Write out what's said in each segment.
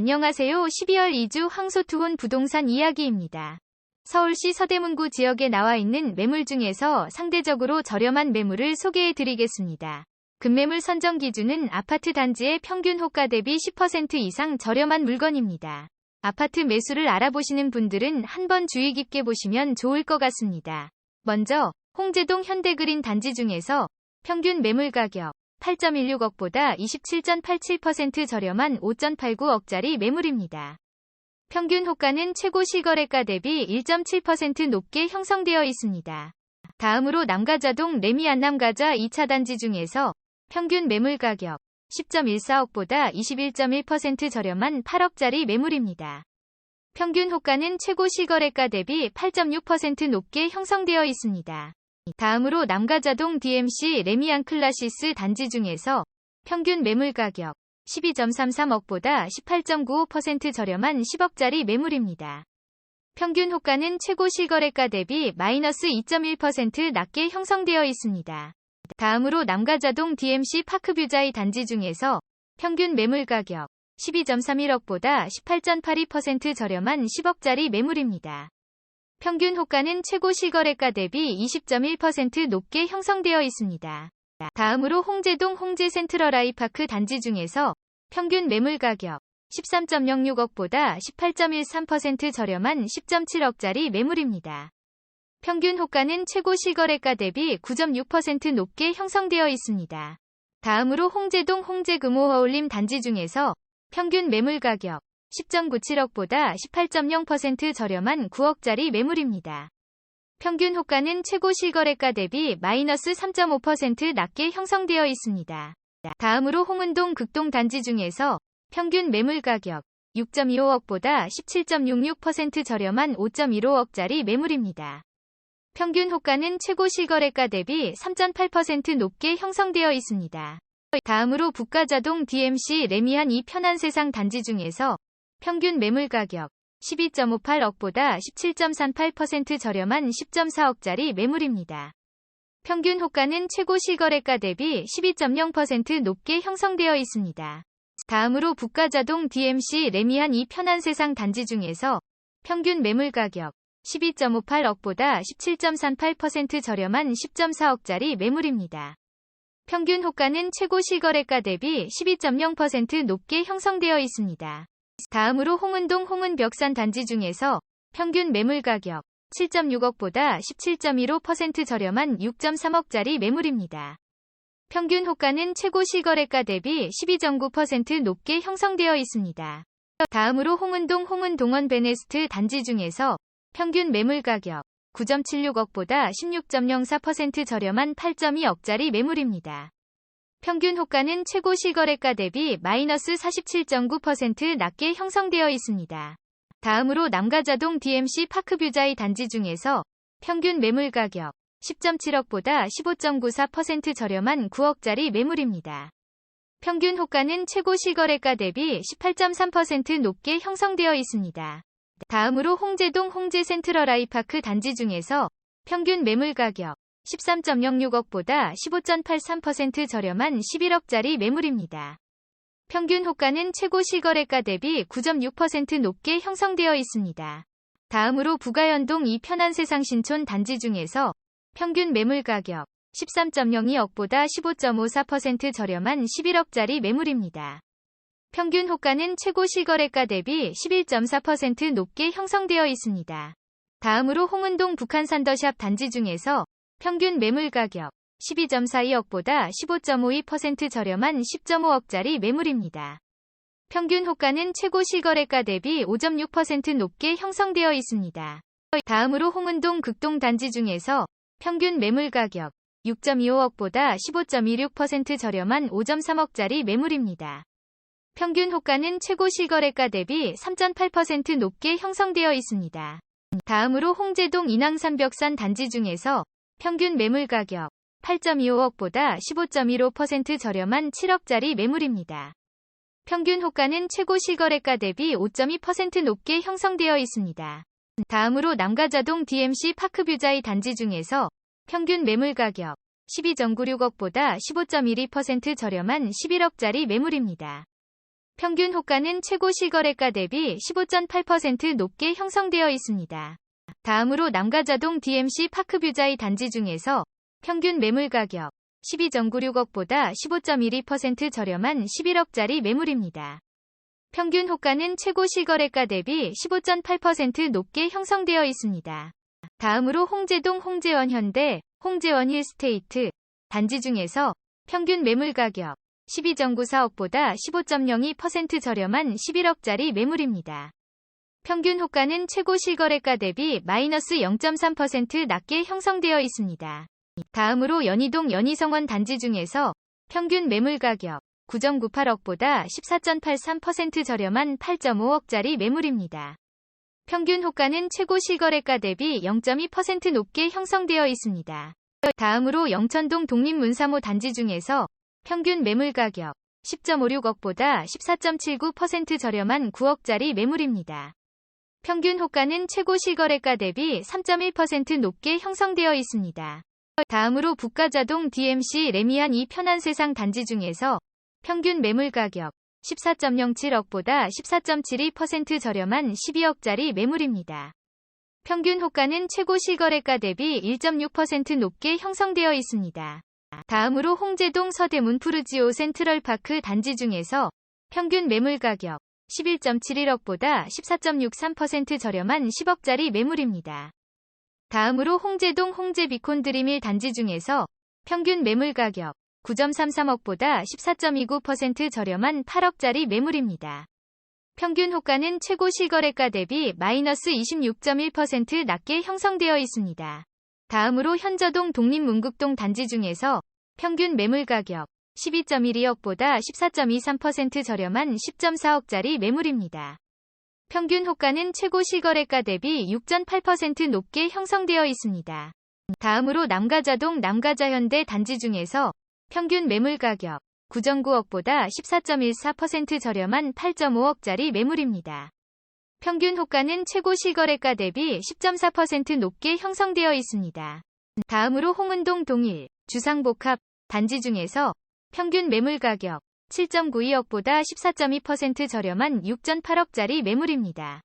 안녕하세요. 12월 2주 황소투혼 부동산 이야기입니다. 서울시 서대문구 지역에 나와 있는 매물 중에서 상대적으로 저렴한 매물을 소개해 드리겠습니다. 급매물 선정 기준은 아파트 단지의 평균 호가 대비 10% 이상 저렴한 물건입니다. 아파트 매수를 알아보시는 분들은 한번 주의 깊게 보시면 좋을 것 같습니다. 먼저 홍제동 현대그린 단지 중에서 평균 매물 가격 8.16억보다 27.87% 저렴한 5.89억짜리 매물입니다. 평균 호가는 최고 실거래가 대비 1.7% 높게 형성되어 있습니다. 다음으로 남가자동 레미 안남가자 2차 단지 중에서 평균 매물 가격 10.14억보다 21.1% 저렴한 8억짜리 매물입니다. 평균 호가는 최고 실거래가 대비 8.6% 높게 형성되어 있습니다. 다음으로 남가자동 DMC 레미안 클라시스 단지 중에서 평균 매물 가격 12.33억보다 18.95% 저렴한 10억짜리 매물입니다. 평균 호가는 최고 실거래가 대비 마이너스 2.1% 낮게 형성되어 있습니다. 다음으로 남가자동 DMC 파크뷰자이 단지 중에서 평균 매물 가격 12.31억보다 18.82% 저렴한 10억짜리 매물입니다. 평균 호가는 최고 실거래가 대비 20.1% 높게 형성되어 있습니다. 다음으로 홍제동 홍제 센트럴 아이파크 단지 중에서 평균 매물 가격 13.06억보다 18.13% 저렴한 10.7억짜리 매물입니다. 평균 호가는 최고 실거래가 대비 9.6% 높게 형성되어 있습니다. 다음으로 홍제동 홍제금호 허울림 단지 중에서 평균 매물 가격 10.97억보다 18.0% 저렴한 9억짜리 매물입니다. 평균 호가는 최고 실거래가 대비 마이너스 3.5% 낮게 형성되어 있습니다. 다음으로 홍은동 극동 단지 중에서 평균 매물 가격 6.25억보다 17.66% 저렴한 5.15억짜리 매물입니다. 평균 호가는 최고 실거래가 대비 3.8% 높게 형성되어 있습니다. 다음으로 북가자동 DMC 레미안 이 편한 세상 단지 중에서 평균 매물 가격 12.58억보다 17.38% 저렴한 10.4억짜리 매물입니다. 평균 호가는 최고 실거래가 대비 12.0% 높게 형성되어 있습니다. 다음으로 북가자동 DMC 레미안 이 편한 세상 단지 중에서 평균 매물 가격 12.58억보다 17.38% 저렴한 10.4억짜리 매물입니다. 평균 호가는 최고 실거래가 대비 12.0% 높게 형성되어 있습니다. 다음으로 홍은동 홍은벽산 단지 중에서 평균 매물 가격 7.6억보다 17.15% 저렴한 6.3억짜리 매물입니다. 평균 호가는 최고 실거래가 대비 12.9% 높게 형성되어 있습니다. 다음으로 홍은동 홍은동원 베네스트 단지 중에서 평균 매물 가격 9.76억보다 16.04% 저렴한 8.2억짜리 매물입니다. 평균 호가는 최고 실거래가 대비 마이너스 47.9% 낮게 형성되어 있습니다. 다음으로 남가자동 DMC 파크뷰자이 단지 중에서 평균 매물 가격 10.7억보다 15.94% 저렴한 9억짜리 매물입니다. 평균 호가는 최고 실거래가 대비 18.3% 높게 형성되어 있습니다. 다음으로 홍제동 홍제 센트럴 아이파크 단지 중에서 평균 매물 가격 13.06억보다 15.83% 저렴한 11억짜리 매물입니다. 평균 호가는 최고 실거래가 대비 9.6% 높게 형성되어 있습니다. 다음으로 부가연동 이 편한 세상 신촌 단지 중에서 평균 매물 가격 13.02억보다 15.54% 저렴한 11억짜리 매물입니다. 평균 호가는 최고 실거래가 대비 11.4% 높게 형성되어 있습니다. 다음으로 홍은동 북한산더샵 단지 중에서 평균 매물 가격 12.42억보다 15.52% 저렴한 10.5억짜리 매물입니다. 평균 호가는 최고 실거래가 대비 5.6% 높게 형성되어 있습니다. 다음으로 홍은동 극동 단지 중에서 평균 매물 가격 6.25억보다 15.26% 저렴한 5.3억짜리 매물입니다. 평균 호가는 최고 실거래가 대비 3.8% 높게 형성되어 있습니다. 다음으로 홍제동 인왕산벽산 단지 중에서 평균 매물 가격 8.25억보다 15.15% 저렴한 7억짜리 매물입니다. 평균 호가는 최고 실거래가 대비 5.2% 높게 형성되어 있습니다. 다음으로 남가자동 DMC 파크뷰자이 단지 중에서 평균 매물 가격 12.96억보다 15.12% 저렴한 11억짜리 매물입니다. 평균 호가는 최고 실거래가 대비 15.8% 높게 형성되어 있습니다. 다음으로 남가자동 DMC 파크뷰자이 단지 중에서 평균 매물 가격 12.96억보다 15.12% 저렴한 11억짜리 매물입니다. 평균 호가는 최고 실거래가 대비 15.8% 높게 형성되어 있습니다. 다음으로 홍제동 홍제원 현대, 홍제원 힐스테이트 단지 중에서 평균 매물 가격 12.94억보다 15.02% 저렴한 11억짜리 매물입니다. 평균 호가는 최고 실거래가 대비 마이너스 0.3% 낮게 형성되어 있습니다. 다음으로 연희동 연희성원 단지 중에서 평균 매물 가격 9.98억보다 14.83% 저렴한 8.5억짜리 매물입니다. 평균 호가는 최고 실거래가 대비 0.2% 높게 형성되어 있습니다. 다음으로 영천동 독립문사모 단지 중에서 평균 매물 가격 10.56억보다 14.79% 저렴한 9억짜리 매물입니다. 평균 호가는 최고 실거래가 대비 3.1% 높게 형성되어 있습니다. 다음으로 북가자동 DMC 레미안 이 편한 세상 단지 중에서 평균 매물 가격 14.07억보다 14.72% 저렴한 12억짜리 매물입니다. 평균 호가는 최고 실거래가 대비 1.6% 높게 형성되어 있습니다. 다음으로 홍제동 서대문 푸르지오 센트럴파크 단지 중에서 평균 매물 가격 11.71억보다 14.63% 저렴한 10억짜리 매물입니다. 다음으로 홍제동 홍제비콘 드림일 단지 중에서 평균 매물 가격 9.33억보다 14.29% 저렴한 8억짜리 매물입니다. 평균 호가는 최고 실거래가 대비 마이너스 26.1% 낮게 형성되어 있습니다. 다음으로 현저동 독립문국동 단지 중에서 평균 매물 가격 12.12억보다 14.23% 저렴한 10.4억짜리 매물입니다. 평균 호가는 최고 실거래가 대비 6.8% 높게 형성되어 있습니다. 다음으로 남가자동 남가자현대 단지 중에서 평균 매물 가격 9.9억보다 14.14% 저렴한 8.5억짜리 매물입니다. 평균 호가는 최고 실거래가 대비 10.4% 높게 형성되어 있습니다. 다음으로 홍은동 동일, 주상복합, 단지 중에서 평균 매물 가격 7.92억보다 14.2% 저렴한 6.8억짜리 매물입니다.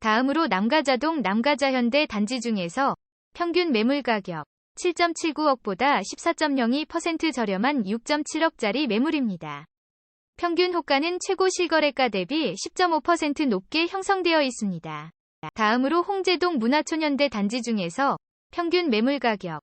다음으로 남가자동 남가자현대 단지 중에서 평균 매물 가격 7.79억보다 14.02% 저렴한 6.7억짜리 매물입니다. 평균 호가는 최고 실거래가 대비 10.5% 높게 형성되어 있습니다. 다음으로 홍제동 문화촌현대 단지 중에서 평균 매물 가격